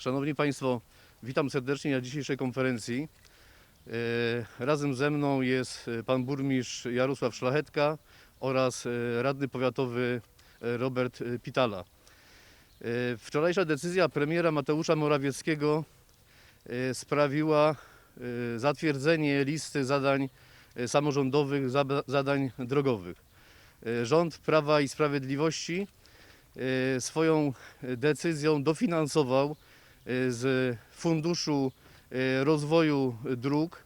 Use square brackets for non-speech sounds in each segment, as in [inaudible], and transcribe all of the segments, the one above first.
Szanowni Państwo, witam serdecznie na dzisiejszej konferencji. E, Razem ze mną jest e, pan burmistrz Jarosław Szlachetka oraz e, radny powiatowy Robert Pitala. Wczorajsza decyzja premiera Mateusza Morawieckiego sprawiła zatwierdzenie listy zadań samorządowych, zadań drogowych. Rząd Prawa i Sprawiedliwości swoją decyzją dofinansował z Funduszu e, Rozwoju Dróg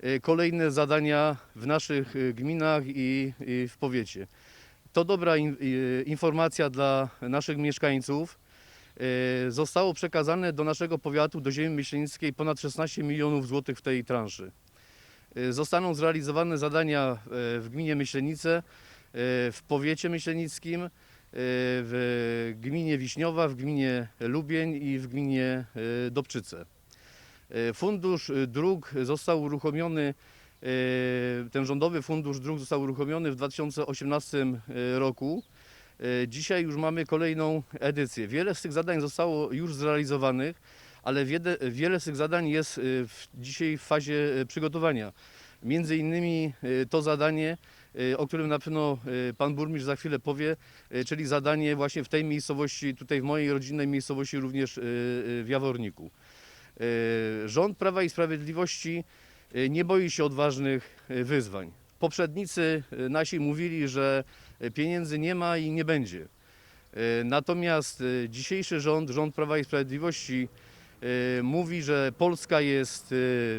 e, kolejne zadania w naszych gminach i, w powiecie. To dobra in, informacja dla naszych mieszkańców. Zostało przekazane do naszego powiatu, do ziemi myślenickiej ponad 16 milionów złotych w tej transzy. Zostaną zrealizowane zadania w gminie Myślenice, w powiecie myślenickim, w gminie Wiśniowa, w gminie Lubień i w gminie e, Dobczyce. E, Fundusz e, dróg został uruchomiony, ten rządowy fundusz dróg został uruchomiony w 2018 roku. Dzisiaj już mamy kolejną edycję. Wiele z tych zadań zostało już zrealizowanych, ale wiele, z tych zadań jest w, dzisiaj w fazie przygotowania. Między innymi to zadanie, o którym na pewno e, pan burmistrz za chwilę powie, e, czyli zadanie właśnie w tej miejscowości, tutaj w mojej rodzinnej miejscowości również w Jaworniku. Rząd Prawa i Sprawiedliwości nie boi się odważnych wyzwań. Poprzednicy nasi mówili, że pieniędzy nie ma i nie będzie. Natomiast dzisiejszy rząd, rząd Prawa i Sprawiedliwości mówi, że Polska jest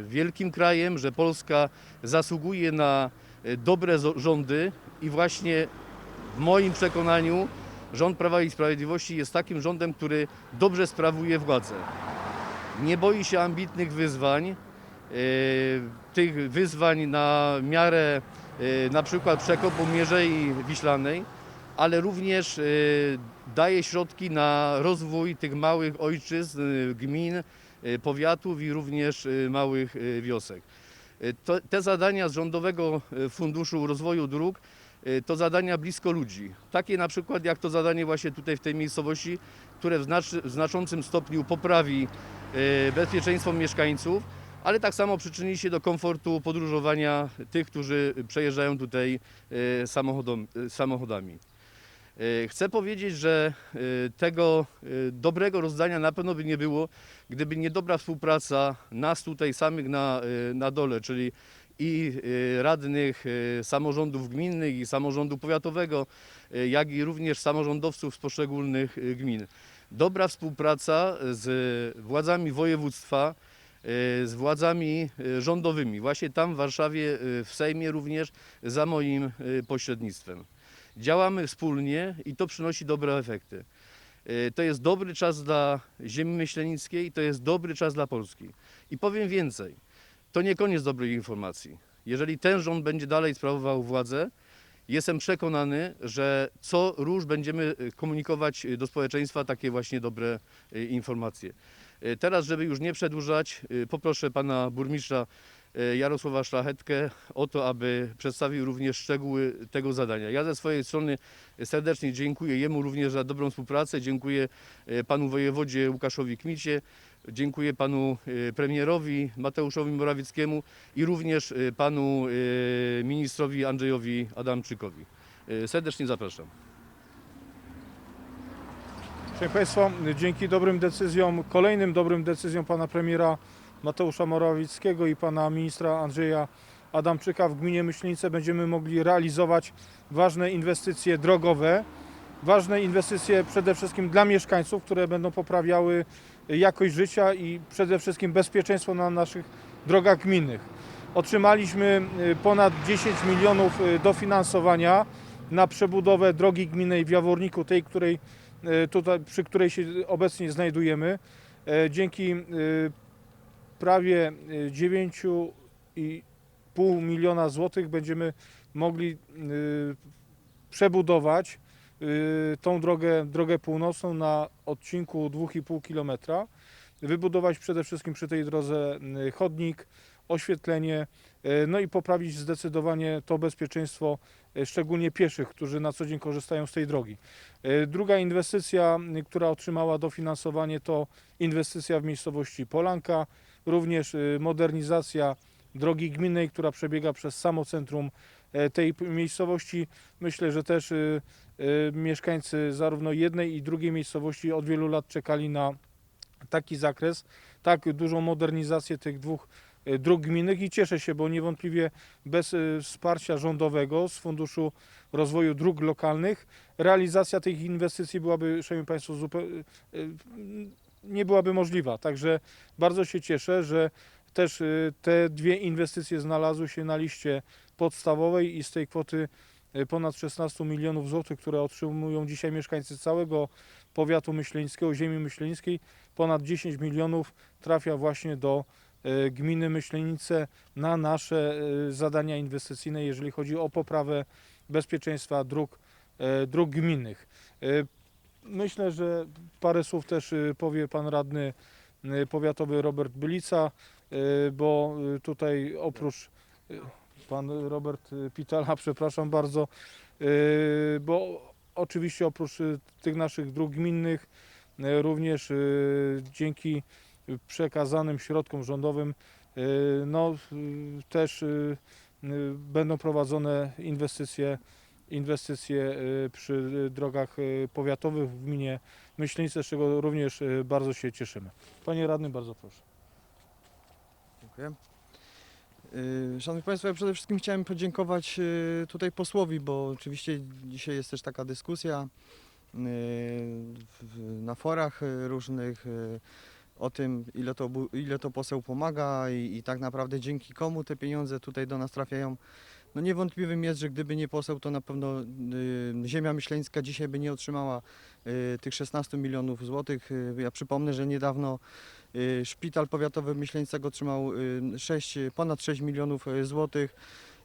wielkim krajem, że Polska zasługuje na dobre zo- rządy i właśnie w moim przekonaniu rząd Prawa i Sprawiedliwości jest takim rządem, który dobrze sprawuje władzę. Nie boi się ambitnych wyzwań, e, tych wyzwań na miarę e, na przykład przekopu Mierzei Wiślanej, ale również daje środki na rozwój tych małych ojczyzn, gmin, powiatów i również małych wiosek. E, To, te zadania z Rządowego e, Funduszu Rozwoju Dróg e, to zadania blisko ludzi. Takie na przykład jak to zadanie właśnie tutaj w tej miejscowości, które w, znaczy, w znaczącym stopniu poprawi bezpieczeństwo mieszkańców, ale tak samo przyczyni się do komfortu podróżowania tych, którzy przejeżdżają tutaj samochodami. E, Chcę powiedzieć, że e, tego e, dobrego rozdania na pewno by nie było, gdyby nie dobra współpraca nas tutaj samych na, na dole, czyli i radnych samorządów gminnych i samorządu powiatowego, jak i również samorządowców z poszczególnych gmin. Dobra współpraca z władzami województwa, z władzami rządowymi, właśnie tam w Warszawie, w Sejmie również, za moim pośrednictwem. Działamy wspólnie i to przynosi dobre efekty. E, To jest dobry czas dla ziemi myślenickiej, to jest dobry czas dla Polski. I powiem więcej, to nie koniec dobrych informacji. Jeżeli ten rząd będzie dalej sprawował władzę, jestem przekonany, że co róż będziemy e, komunikować e, do społeczeństwa takie właśnie dobre informacje. Teraz, żeby już nie przedłużać, poproszę pana burmistrza Jarosława Szlachetkę o to, aby przedstawił również szczegóły tego zadania. Ja ze swojej strony serdecznie dziękuję jemu również za dobrą współpracę, dziękuję e, panu wojewodzie Łukaszowi Kmicie, dziękuję panu e, premierowi Mateuszowi Morawieckiemu i również e, panu e, ministrowi Andrzejowi Adamczykowi. E, Serdecznie zapraszam. Proszę Państwa, dzięki dobrym decyzjom, kolejnym dobrym decyzjom pana premiera Mateusza Morawieckiego i pana ministra Andrzeja Adamczyka w gminie Myślenice będziemy mogli realizować ważne inwestycje drogowe, ważne inwestycje przede wszystkim dla mieszkańców, które będą poprawiały jakość życia i przede wszystkim bezpieczeństwo na naszych drogach gminnych. Otrzymaliśmy y, ponad 10 milionów y, dofinansowania na przebudowę drogi gminnej w Jaworniku, tej, której e, tutaj, przy której się obecnie znajdujemy. E, Dzięki prawie e, 9,5 miliona złotych będziemy mogli e, przebudować e, tą drogę, drogę północną na odcinku 2,5 kilometra. Wybudować przede wszystkim przy tej drodze chodnik oświetlenie, no i poprawić zdecydowanie to bezpieczeństwo, szczególnie pieszych, którzy na co dzień korzystają z tej drogi. Druga inwestycja, y, która otrzymała dofinansowanie, to inwestycja w miejscowości Polanka, również y, modernizacja drogi gminnej, która przebiega przez samo centrum e, tej miejscowości. Myślę, że też y, y, mieszkańcy zarówno jednej i drugiej miejscowości od wielu lat czekali na taki zakres, tak dużą modernizację tych dwóch y, dróg gminnych i cieszę się, bo niewątpliwie bez y, wsparcia rządowego z Funduszu Rozwoju Dróg Lokalnych realizacja tych inwestycji byłaby, szanowni Państwo, zupełnie nie byłaby możliwa. Także bardzo się cieszę, że też y, te dwie inwestycje znalazły się na liście podstawowej i z tej kwoty y, ponad 16 milionów złotych, które otrzymują dzisiaj mieszkańcy całego powiatu myślenickiego, ziemi myślenickiej, ponad 10 milionów trafia właśnie do y, gminy Myślenice na nasze zadania inwestycyjne, jeżeli chodzi o poprawę bezpieczeństwa dróg, dróg gminnych. Myślę, że parę słów też y, powie pan radny y, powiatowy Robert Bylica, y, bo tutaj oprócz pan Robert Pitala, [laughs] przepraszam bardzo, bo oczywiście oprócz tych naszych dróg gminnych, również dzięki przekazanym środkom rządowym, no też będą prowadzone inwestycje inwestycje przy drogach powiatowych w gminie Myślenice, z czego również y, bardzo się cieszymy. Panie radny, bardzo proszę. Dziękuję. Yy, Szanowni Państwo, ja przede wszystkim chciałem podziękować yy, tutaj posłowi, bo oczywiście dzisiaj jest też taka dyskusja na forach różnych o tym, ile to, ile to poseł pomaga i, i tak naprawdę dzięki komu te pieniądze tutaj do nas trafiają. No niewątpliwym jest, że gdyby nie poseł, to na pewno yy, ziemia myśleńska dzisiaj by nie otrzymała yy, tych 16 milionów złotych. Yy, Ja przypomnę, że niedawno Y, Szpital Powiatowy Myśleńcego otrzymał y, 6, ponad 6 milionów y, złotych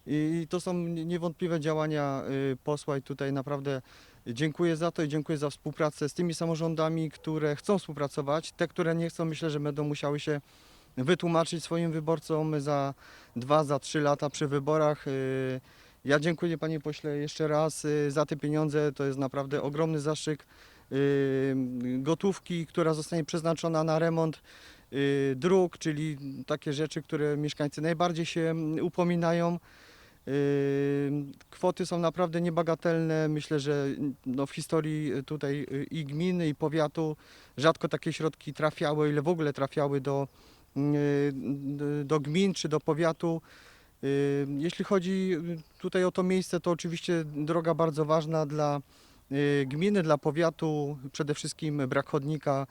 i to są niewątpliwe działania y, posła i tutaj naprawdę dziękuję za to i dziękuję za współpracę z tymi samorządami, które chcą współpracować. Te, które nie chcą, myślę, że będą musiały się wytłumaczyć swoim wyborcom za dwa, za trzy lata przy wyborach. Y, Ja dziękuję panie pośle jeszcze raz y, za te pieniądze. To jest naprawdę ogromny zastrzyk y, gotówki, która zostanie przeznaczona na remont dróg, czyli takie rzeczy, które mieszkańcy najbardziej się mm, upominają. Kwoty są naprawdę niebagatelne. Myślę, że no, w historii tutaj i gminy, i powiatu rzadko takie środki trafiały, ile w ogóle trafiały do, do gmin czy do powiatu. Y, Jeśli chodzi tutaj o to miejsce, to oczywiście droga bardzo ważna dla y, gminy, dla powiatu, przede wszystkim brak chodnika,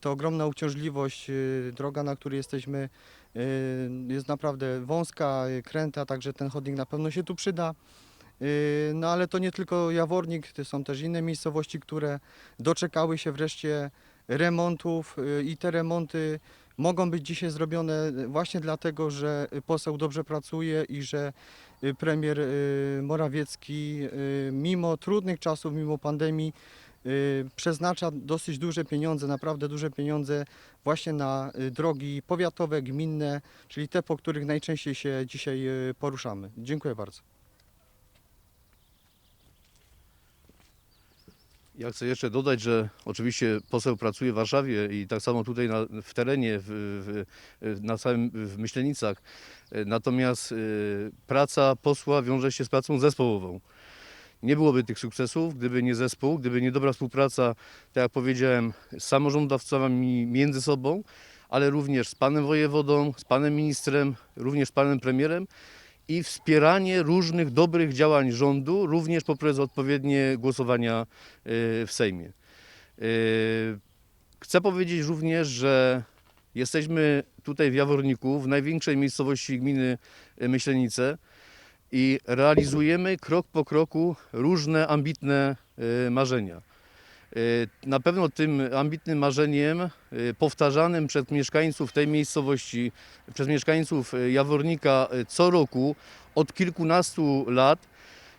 to ogromna uciążliwość. y, Droga, na której jesteśmy, y, jest naprawdę wąska, y, kręta, także ten chodnik na pewno się tu przyda. Y, No ale to nie tylko Jawornik, to są też inne miejscowości, które doczekały się wreszcie remontów y, i te remonty mogą być dzisiaj zrobione właśnie dlatego, że poseł dobrze pracuje i że y, premier y, Morawiecki y, mimo trudnych czasów, mimo pandemii y, przeznacza dosyć duże pieniądze, naprawdę duże pieniądze właśnie na y, drogi powiatowe, gminne, czyli te, po których najczęściej się dzisiaj y, poruszamy. Dziękuję bardzo. Ja chcę jeszcze dodać, że oczywiście poseł pracuje w Warszawie i tak samo tutaj na, w terenie, w, w, na całym w Myślenicach. Natomiast e, praca posła wiąże się z pracą zespołową. Nie byłoby tych sukcesów, gdyby nie zespół, gdyby nie dobra współpraca, tak jak powiedziałem, z samorządowcami między sobą, ale również z panem wojewodą, z panem ministrem, również z panem premierem i wspieranie różnych dobrych działań rządu, również poprzez odpowiednie głosowania y, w Sejmie. Y, Chcę powiedzieć również, że jesteśmy tutaj w Jaworniku, w największej miejscowości gminy y, Myślenice i realizujemy krok po kroku różne ambitne marzenia. Y, Na pewno tym ambitnym marzeniem, y, powtarzanym przez mieszkańców tej miejscowości, przez mieszkańców y, Jawornika co roku od kilkunastu lat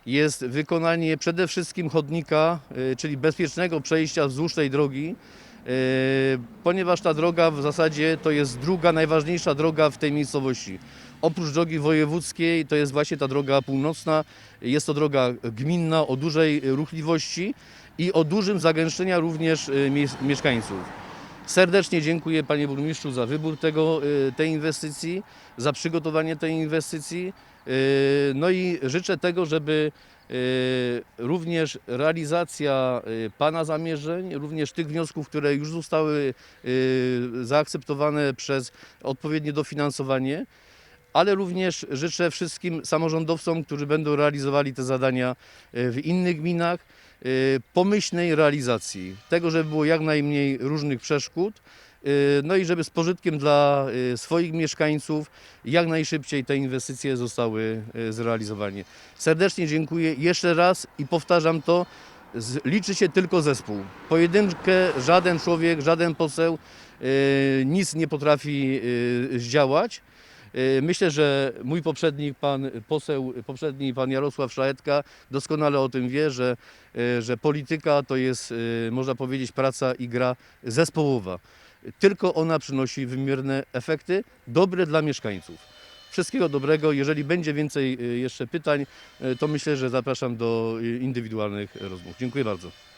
jest wykonanie przede wszystkim chodnika, czyli bezpiecznego przejścia wzdłuż tej drogi, ponieważ ta droga w zasadzie to jest druga najważniejsza droga w tej miejscowości. Oprócz drogi wojewódzkiej to jest właśnie ta droga północna. Jest to droga gminna o dużej ruchliwości i o dużym zagęszczenia również mies- mieszkańców. Serdecznie dziękuję panie burmistrzu za wybór tego, e, tej inwestycji, za przygotowanie tej inwestycji. E, No i życzę tego, żeby również realizacja pana zamierzeń, również tych wniosków, które już zostały zaakceptowane przez odpowiednie dofinansowanie, ale również życzę wszystkim samorządowcom, którzy będą realizowali te zadania w innych gminach, pomyślnej realizacji, tego, żeby było jak najmniej różnych przeszkód, e, no i żeby z pożytkiem dla e, swoich mieszkańców jak najszybciej te inwestycje zostały zrealizowane. Serdecznie dziękuję jeszcze raz i powtarzam to, liczy się tylko zespół. Pojedynkę żaden człowiek, żaden poseł nic nie potrafi zdziałać. E, Myślę, że mój poprzednik, pan poseł, poprzedni pan Jarosław Szlachetka doskonale o tym wie, że, e, że polityka to jest, e, można powiedzieć, praca i gra zespołowa. Tylko ona przynosi wymierne efekty, dobre dla mieszkańców. Wszystkiego dobrego. Jeżeli będzie więcej jeszcze pytań, to myślę, że zapraszam do indywidualnych rozmów. Dziękuję bardzo.